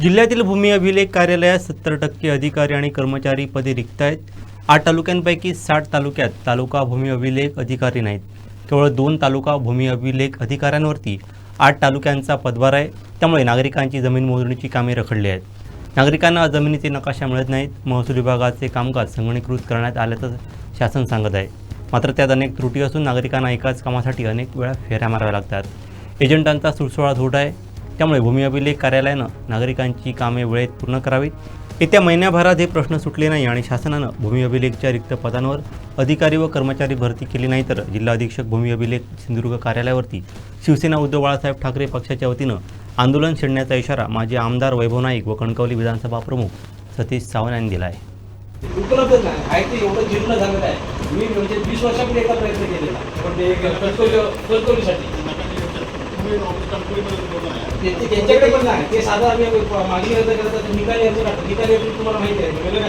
जिल्ह्यातील भूमी अभिलेख कार्यालयात सत्तर टक्के अधिकारी आणि कर्मचारी पदे रिक्त आहेत. आठ तालुक्यांपैकी साठ तालुक्यात तालुका भूमी अभिलेख अधिकारी नाहीत. केवळ दोन तालुका भूमी अभिलेख अधिकाऱ्यांवरती आठ तालुक्यांचा पदभार आहे. त्यामुळे नागरिकांची जमीन मोजणीची कामे रखडली आहेत. नागरिकांना जमिनीचे नकाशा मिळत नाहीत. महसूल विभागाचे कामकाज संगणीकृत करण्यात आल्याचं शासन सांगत आहे. मात्र त्यात अनेक त्रुटी असून नागरिकांना एकाच कामासाठी अनेक वेळा फेऱ्या माराव्या लागतात. एजंटांचा सुळसुळा धोट आहे. त्यामुळे भूमी अभिलेख कार्यालयानं नागरिकांची कामे वेळेत पूर्ण करावीत. येत्या महिन्याभरात हे प्रश्न सुटले नाही आणि शासनानं भूमी अभिलेखच्या रिक्त पदांवर अधिकारी व कर्मचारी भरती केली नाही तर जिल्हा अधीक्षक भूमी अभिलेख सिंधुदुर्ग कार्यालयावरती शिवसेना उद्धव बाळासाहेब ठाकरे पक्षाच्या वतीनं आंदोलन छेडण्याचा इशारा माजी आमदार वैभव नाईक व कणकवली विधानसभा प्रमुख सतीश सावंत यांनी दिला आहे उपलब्ध नाही. आहे ते एवढं जीर्ण झालेलं आहे. मी म्हणजे वीस वर्षापूर्वी एका प्रयत्न केलेला. पण ते कणकवली कणकवलीसाठी त्यांच्याकडे पण नाही ते साधं आम्ही मागणी अर्ज करत होतो, निकाली अर्ज टाकतो निकाली अर्ज तुम्हाला माहिती आहे नाही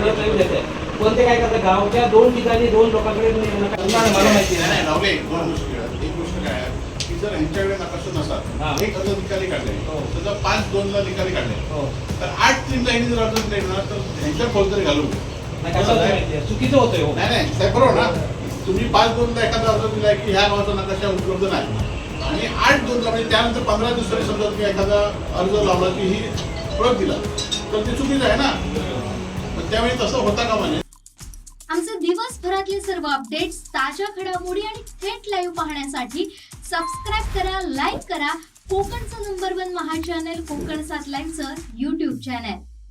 नाही. पण ते काय करतात गावच्या दोन ठिकाणी दोन लोकांकडे मला माहिती नाही, नाही नाही. दोन. एक गोष्ट काय आहे, की जर ह्यांच्याकडे नकाशा. नसतात एक अर्ज निकाली काढले हो. तर जर पाच दोनला निकाली काढले हो. तर आठ तीनला ह्यांनी जर अर्ज दिले ना तर ह्यांच्या फौजदारी घालू नाही, कसं होतं माहिती आहे? चुकीचं होतंय हो. नाही नाही बरोबर ना तुम्ही पाच दोनला एखादा अर्ज दिलाय की ह्या गावाचा नकाशा उपलब्ध नाही. आणि आठ दोनला म्हणजे त्यानंतर पंधरा दिवसांनी समजा तुम्ही एखादा अर्ज लावला की ही प्रत दिला तर ते चुकीचं आहे ना? त्यावेळी तसं होता का म्हणजे आमचे दिवसभरातले सर्व अपडेट्स ताज्या घडामोडी आणि थेट लाईव्ह पाहण्यासाठी सबस्क्राईब करा लाईक करा. कोकणचं नंबर वन महा चॅनल कोकण सात लाईव्हचं युट्यूब चॅनल